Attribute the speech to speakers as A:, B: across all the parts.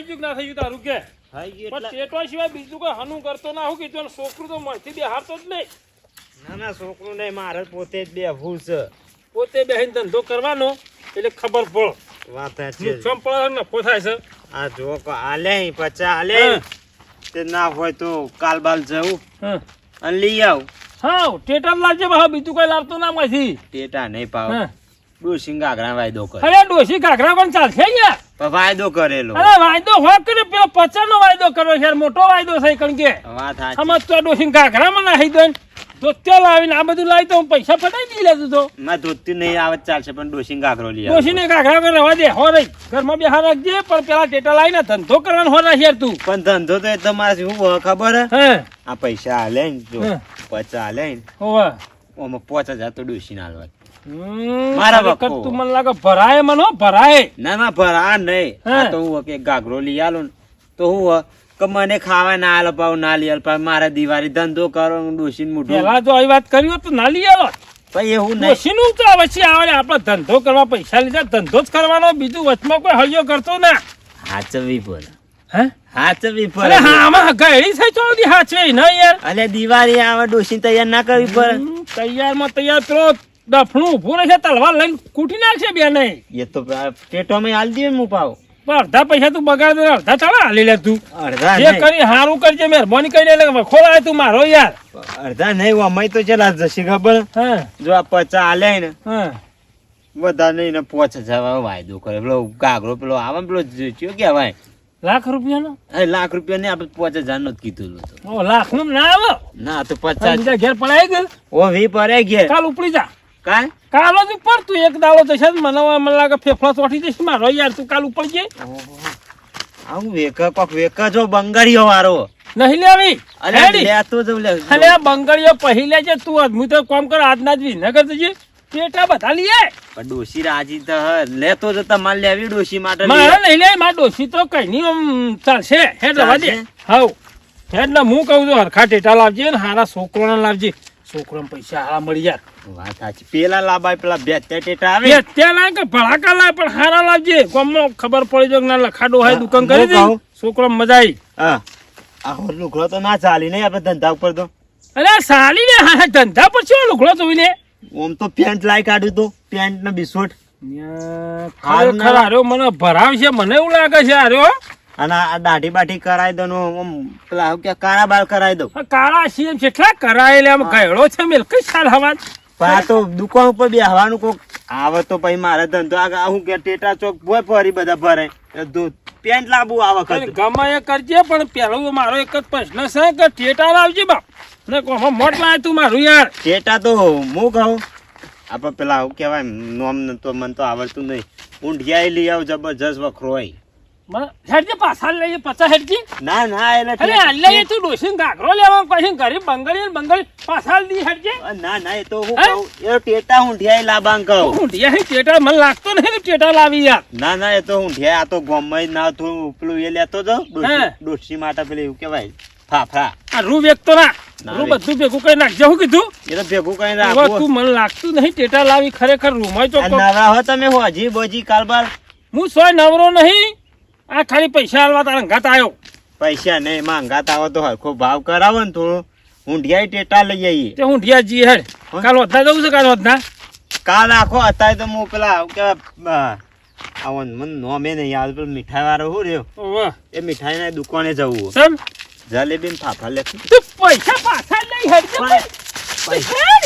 A: થઈ ગયું ના થઈ ગયું તારું કે? પણ સિવાય બીજું કોઈ હનુ કરતો ના હું કીધું છોકરું તો મળતી બે હારતો જ નહીં.
B: ના ના છોકરું નહીં મારે પોતે જ બેહવું છે.
A: પોતે બેહીને ધંધો કરવાનો એટલે ખબર પડો.
B: વાત સાચી છે.
A: નુકસાન પડે નફો થાય છે?
B: આ જો કો આલે પચા આલે તે ના હોય તો કાલ બાલ જવું અને લઈ આવ.
A: હા ટેટા લાવજે બા બીજું કોઈ લાવતો ના માંથી
B: ટેટા નહીં પાવ
A: હા.
B: ડોશી વાયદો કરે.
A: અરે ડોસી ઘાઘરા પણ ચાલશે
B: વાયદો કરેલો.
A: અરે વાયદો હોય કે પેલો પચાસ નો વાયદો કર્યો છે મોટો વાયદો છે કારણ કે. સમજ તો ડોશી ઘાઘરામાં નાખી દો તો ત્યાં લાવીને આ બધું લાવી તો હું પૈસા પટાઈ દઈ લેતું તો.
B: ના ધોતી નહીં આવે ચાલશે પણ ડોસી ગાગરો લઈ ડોસી
A: ને ઘાઘરા કરી રહેવા દે હો રહી. ઘરમાં બેહા રાખજે પણ પેલા ટેટા લાવીને ધંધો કરવાનો હો રાખી યાર તું.
B: પણ ધંધો તો એ તમારે શું ખબર હે? આ પૈસા હાલે ને જો. પચા હાલે ને. ઓમાં પોચ હજાર તો ડોશી ના હાલવા મારા
A: ખરેખર તું મને લાગે ભરાય મને ભરાય.
B: ના ના પર નહીં. આ તો હું કે ગાગરો લઈ આલું ને. તો હું કે મને ખાવા ના આલ પાવ ના લઈ આલ પાવ મારે દિવાળી ધંધો કરો ડોશી મોઢું.
A: પેલા જો આવી વાત કરી હોત તો ના લઈ આલો
B: ભાઈ એવું નહીં.
A: ડોશીનું તો પછી આવે આપણે ધંધો કરવા પૈસા લીધા ધંધો જ કરવાનો બીજું વચમાં કોઈ હળિયો કરતો ના.
B: હાચવી પડે.
A: હે?
B: હાચવી પડે.
A: હા આમાં ગયડી થઈ હાચવે ના યાર.
B: અલે દિવાળી આવે ડોશી તૈયાર ના કરવી પડે.
A: તૈયારમાં તૈયાર પેલો ડફણું ઊભું રહેશે તલવાર લઈને કૂટી નાખશે બે નહીં
B: એ તો પેટોમાં હાલ દે હું પાવ.
A: અડધા પૈસા તું બગાડ અડધા ચાલે હાલી લે તું.
B: અડધા
A: જે કરી હારું કરજે મહેરબાની કરીને લે ખોલાય તું મારો યાર.
B: અડધા નહીં અમે તો ચલા જશે ખબર?
A: હા.
B: જો આ પચા હાલે ને
A: બધા
B: વધારે નહીં ને પોચ હજાર વાયદો કરે. પેલો ગાગરો પેલો આવે પેલો ચિયો ભાઈ
A: લાખ રૂપિયાનો?
B: એ લાખ રૂપિયા ને આપણે પાંચ હજાર નો જ કીધું
A: ઓ લાખનું ના આવે.
B: ના તો પચાસ
A: ઘેર પડાય ગયું
B: ઓ વી પડાય ગયા
A: કાલ ઉપડી જા.
B: કાલ?
A: કાલ જ ઉપર તું એક દાડો જશે મને મને લાગે ફેફડા ચોટી જશે મારો યાર તું કાલ ઉપર જઈ
B: આવું વેક કોક વેક જો બંગાળીઓ મારો
A: નહીં લેવી અરે.
B: લેતો જઉં લે
A: અરે આ બંગડીઓ પહેલે છે તું અદમી તો કોમ કર આજના જ વિસનગર જજે. પેટા બધા લીએ.
B: પણ ડોશી રાજી તો હ. લેતો જતા માલ લેવી ડોશી માટે
A: મારે નહીં લે માર ડોશી તો કઈ નહીં ચાલશે. હેડ રવા દે.
B: ચાલશે?
A: હેડ ને હું કહું છું હરખા ટેટા લાવજે ને હારા છોકરોને લાવજે. છોકરાને પૈસા હારા મળી જાય.
B: વાત સાચી. પેલા લાબાય પેલા બે ટેટા આવે.
A: બે ત્યાં કે ભડાકા લાય પણ હારા લાવજે ગામમાં ખબર પડી કે ના લખાડો હોય દુકાન કરી દે છોકરો મજા આવી
B: હા. આ લુગડો તો ના ચાલી નહીં આપણે ધંધા ઉપર તો.
A: અરે ને હા ધંધા પર શું લુગડો જોઈ લે
B: ઓમ તો પેન્ટ લાઈ કાઢ્યું તો પેન્ટ ને બિસ્કુટ
A: ખરેખર
B: ના.
A: હાર્યો મને ભરાવશે મને એવું લાગે છે હાર્યો.
B: અને આ દાઢી બાઢી કરાવી દો પેલા કે કાળા બાળ કરાવી દો
A: કાળા સીએમ કેટલા કરાયેલા આમ ગયડો છે મેલ. કઈ સાલ હવા
B: પણ આ તો દુકાન ઉપર બેહવાનું કોક આવે તો પછી મારે ધંધો આ આ શું કે ટેટા ચોક ભોય ફરી બધા ભરે પેન્ટ લાવવું આ વખત.
A: ગમે એ કરજે પણ પેલો મારો એક જ પ્રશ્ન છે કે ટેટા લાવજે બાપ. ને કોમાં મોટ લાય તું મારું યાર.
B: ટેટા તો હું કહું? આપણે પેલા આવું કહેવાય નોમ તો મને તો આવડતું નહીં. ઊંઢિયા લઈ આવ જબરજસ્ત વખરો હોય
A: હેડજે પાછા લઈએ પચાસ હેડજી
B: ના ના એટલે
A: અરે
B: ટેટા-
A: આલે તું ડોસીને ઘાઘરો લેવા પછી ગરીબ બંગડી ને બંગડી પાછા દી હેડજે
B: ના ના એ તો હું કહું એ ટેટા ઊંઢિયા લાબાંગ કહું.
A: હું હે ટેટા મને લાગતો નહીં ટેટા લાવી યાર.
B: ના ના એ તો ઊંઢિયા આ તો ગોમમાં ના તું પેલું એ લેતો જો ડોસી માટે પેલી એવું કહેવાય ફાફડા.
A: આ રૂ વેકતો ના રૂ બધું ભેગું કરી નાખજે હું કીધું.
B: એ તો ભેગું કઈ નાખો.
A: તું મને લાગતું નહીં ટેટા લાવી ખરેખર રૂમાય
B: તો
A: ચોખ્ખો
B: હો તમે હોજી બોજી કારબાર
A: હું સોય નવરો નહીં. આ ખાલી પૈસા હાલવા તારા ઘાત આવ્યો
B: પૈસા નહીં માંગા આવો તો હરખો ભાવ કરાવો ને થોડું. ઊંઢિયા ટેટા લઈ આવીએ
A: તે હું ઢિયા જી હેડ? કાલ વધના જવું છે કાલ વધના?
B: કાલ આખો અત્યારે તો હું પેલા કે આવો મને નોમે નહીં આવે પેલો મીઠાઈ વાળો હું રહ્યો. એ મીઠાઈ ના દુકાને જવું
A: સમ
B: જલેબી ને ફાફા લે
A: પૈસા પાછા લઈ હેડ. હેડ.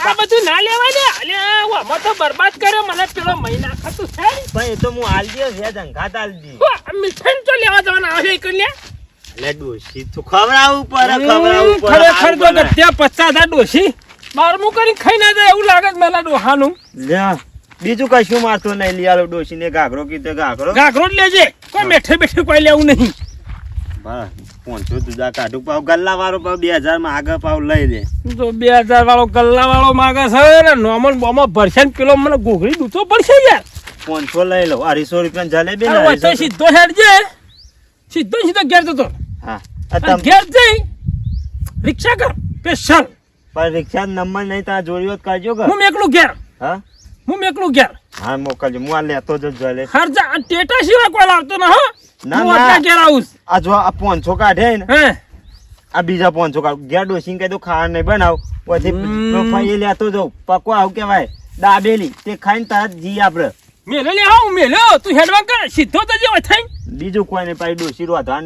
A: આ બધું ના લેવા દે અલ્યા આમાં તો બરબાદ કર્યો. મને પેલો મહિના ખાતું છે
B: ભાઈ તો હું આલજી છે ધંઘાત આલ દી
A: મીઠાઈ તો લેવા જવાના આવે લે
B: એટલે ડોશી તું ખવડાવવું પડે ખવડાવવું
A: હમ,
B: પડે.
A: ખરેખર તો પચાસ હજાર ડોસી બારમું કરી ખાઈ ના જાય એવું લાગે મેલા ડોહાનું.
B: લ્યા, બીજું કશું મારતો નહીં લઈ આલો ડોશી ઘાઘરો કીધો ઘાઘરો.
A: ઘાઘરો જ લેજે. કોઈ મેઠે બેઠે કોઈ લેવું નહીં.
B: પોંચસો જુદા કાઢું પાવ ગલ્લા વાળો પાવ બે હજારમાં આગળ પાવ લઈ લે.
A: તો બે હજાર વાળો ગલ્લા વાળો માગે છે ને નોમન બોમો ભરશે ને પેલો મને ઘોઘરી દૂધો પડશે યાર.
B: પોંચસો લઈ લો. અઢીસો રૂપિયા જલે
A: બે વચ્ચે સીધો હેડ જે સીધો સીધો ઘેર જતો.
B: હા.
A: ઘેર જઈ. રિક્ષા કર. સ્પેશિયલ
B: પણ રિક્ષા નંબર નહીં ત્યાં જોડ્યો કરજો કે
A: હું મેકલું ઘેર.
B: હા?
A: હું મેકલું ઘેર.
B: હા મોકલજો. હું આ લેતો જ જલે
A: હર ટેટા સિવાય કોઈ લાવતો ના હો.
B: ના ના.
A: ઘેર આવું
B: આ જો આ પોંચો કાઢે ને
A: હે?
B: આ બીજા પોંચો કાઢ. ઘેર ડોસીને કહી દઉં ખાવાનું નહીં બનાવ. પછી ફાઈ લેતો જાઉં. પકવા આવું કેવાય દાબેલી તે ખાઈને તરત જી આપણે.
A: મેલે લે આવું મેલે. તું હેડવા કર. સીધો તો જેવો થઈ.
B: બીજું કોઈ ને પાછી ડોસી રોધવાન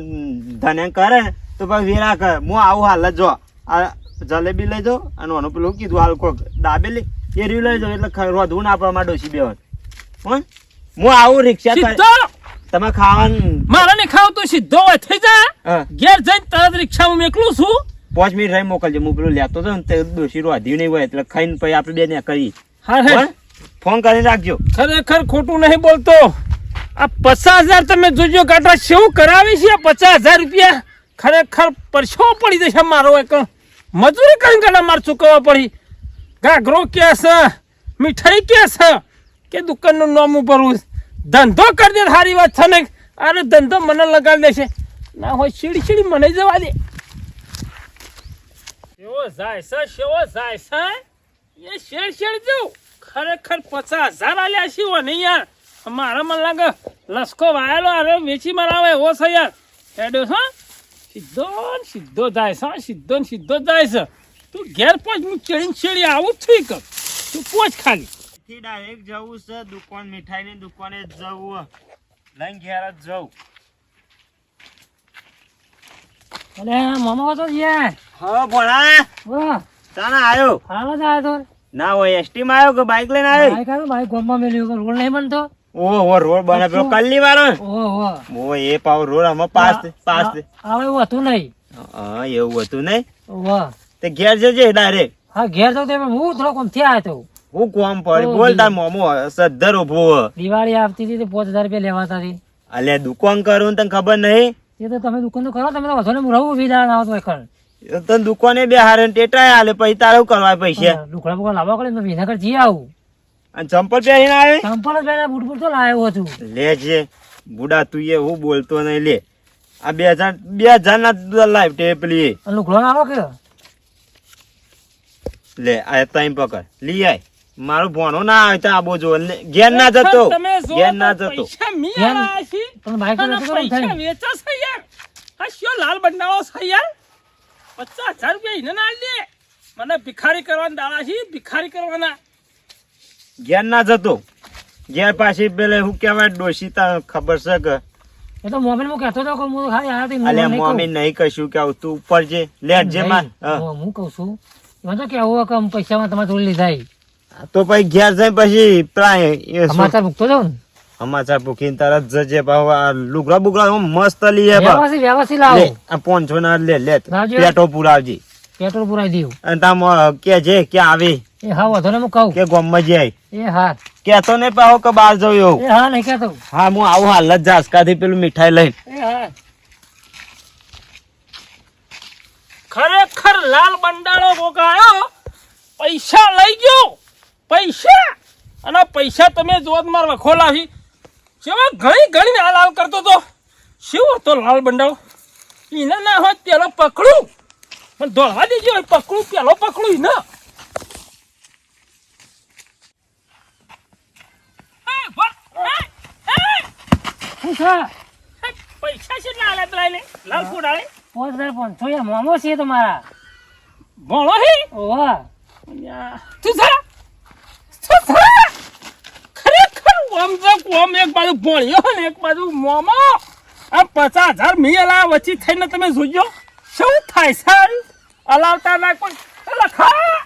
B: ધને કરે ને તો પછી વેરા કરે. હું આવું હાલ જ. આ જલેબી લઈ જાઉં અને ઓનું પેલું કીધું હાલ કોક દાબેલી. એ રહ્યું લઈ જાઉં એટલે રોધવું ના પડે માં ડોસી બે હો? હું આવું રિક્ષા
A: સીધો
B: તમે ખાવાનું
A: મારા ને ખાવ તો સીધો હોય થઈ જા
B: હા,
A: ઘેર જઈને તરત રિક્ષામાં મેકલું છું.
B: પાંચ મિનિટ રહી મોકલજો હું પેલું લેતો હતો ને તે ડોસી આધી નહીં હોય એટલે ખાઈને પછી આપણે બે ને કરી.
A: હા હે.
B: ફોન કરીને રાખજો.
A: ખરેખર ખોટું નહીં બોલતો. આ પચાસ હજાર તમે જોજો કાંટા શું કરાવી છે? પચાસ હજાર રૂપિયા ખરેખર પરસો પડી જશે મારો એક. મજૂરી કરીને કાંટા મારે ચૂકવવા પડી? ઘાઘરો કે છે? મીઠાઈ કે છે? કે દુકાનનું નામ ભરવું ધંધો કરી દે સારી વાત છે ને અરે ધંધો મને લગાડી દેશે ના હોય સીડી સીડી મને જવા દે. શેવો જાય છે, શેવો જાય છે? એ શેર શેર જેવું ખરેખર પચાસ હજાર આલ્યા છે નહીં યાર. મારા મને લાગે લસકો વાયેલો અરે વેચી મરાવે એવો છે યાર. હેડો, હા. સીધો સીધો જાય છે સીધો સીધો જાય છે. તું ઘેર પહોંચ હું ચડીને ચડી આવું જ કર તું પહોંચ ખાલી.
B: થી ડાયરેક્ટ જવું છે. દુકાન મીઠાઈની દુકાને જ જવું. લઈને ઘેર જ જવું.
C: અલે મામા તો યાર
B: હા ભણા
C: વાહ.
B: તાના આયો?
C: હાલ જ આવ્યો તો.
B: ના હોય એસટી માં આવ્યો કે બાઇક લઈને આવ્યો?
C: બાઈક આવ્યો બાઈક ગોમમાં મેલ્યું કે રોડ નહીં બનતો?
B: ઓહો રોડ બને પેલો કલ્લી વાળો.
C: ઓહો
B: ઓ એ પાવ રોડ આમાં પાસ પાસ.
C: એવું હતું નહીં.
B: હા એવું હતું નહીં?
C: વાહ.
B: તે ઘેર જજે ડાયરેક્ટ
C: હા ઘેર તો તે હું થોડો કોમ થયા હતો.
B: હું કોમ પડી. બોલ તાર મોમો સદ્ધર ઊભો
C: દિવાળી આવતી હતી તે પાંચ હજાર રૂપિયા લેવાતા હતી.
B: અલ્યા દુકાન કરું તને ખબર નહીં?
C: એ તો તમે દુકાન તો કરો તમે તો વધુ ને હું રહું વિદાન આવતો હોય ખર
B: તને દુકાને બે હારે ટેટા હાલે પછી તારે કરવા પૈસા?
C: લુકડા બુકડા લાવવા કરે તો વિનાકર જી આવું.
B: અને ચંપલ પહેરીને આવે?
C: ચંપલ જ પહેરીને બૂટ બૂટ તો લાવ્યો છું.
B: લે છે બુડા તું એ હું બોલતો નહીં લે. આ બે હજાર બે હજાર ના લાઈવ ટેપલી
C: લુકડો લાવો કે?
B: લે આ ટાઈમ પકડ. લઈ આય. મારો ભણો ના આવે તો આબો જો લે, ઘેર ના જતો. ઘેર ના જતો.
A: પૈસા છે યાર. આ લાલ બંડાળો છે યાર. પચાસ હજાર રૂપિયા ઇને ના લે. મને ભિખારી કરવાના દાડા છે ભિખારી કરવાના.
B: ઘેર ના જતો. ઘેર પાછી પેલે હું કહેવાય ડોશી તા ખબર છે કે?
C: એ તો મોબાઈલમાં કહેતો હતો કે હું ખાલી તો નહીં
B: કશું કે તું ઉપર જે. લેટ જે હું.
C: હું કહું છું. એમાં તો કેવું કે પૈસામાં તમારે થોડી લીધા.
B: તો પછી ઘેર જઈ પછી
C: સમાચાર મૂકતો જાઉં ને?
B: સમાચાર પૂકીને તરત જજે પાહો આ લુગડા બુગડા મસ્ત લઈએ.
C: વ્યવસ્થિત વ્યવસ્થિત લાવો.
B: આ પોંચો ના લે લે પેટો પુરાવજી.
C: પેટો પુરાઈ દઉં
B: અને તામ કે જે કે આવે.
C: એ હા વધો ને હું કહું.
B: કે ગોમમાં જાય
C: એ હા.
B: કેતો ને પાહો કે બહાર જવું એવું.
C: એ હા નહીં કેતો.
B: હા હું આવું હાલ જ ઝાસકાથી પેલું મીઠાઈ લઈને.
C: એ હા.
A: ખરેખર લાલ બંડાળો ગોગાયો પૈસા લઈ ગયો. પૈસા? અને પૈસા તમે જોત માર વખો લાવી. જેવા ઘણી ઘણી હાલ હાલ કરતો તો. શું હતો લાલ બંડાળો? એને ના હોય પેલો પકડું. પણ દોડવા દેજો હોય પકડું પેલો પકડું એ, પૈસા? છે લાલ લઈને લાલ ફૂડાળે.
C: પાંચ હજાર પાંચસો મોમો છે તમારા.
A: ભણો હે?
C: ઓવા
A: તું સા તું જા. ખરેખર ઓમ તો ઓમ એક બાજુ ભણ્યો ને એક બાજુ મોમો. આ પચાસ હજાર મિયેલા વચ્ચે થઈને તમે જોજો શું થાય સર અલાવતા ના કોઈ લખા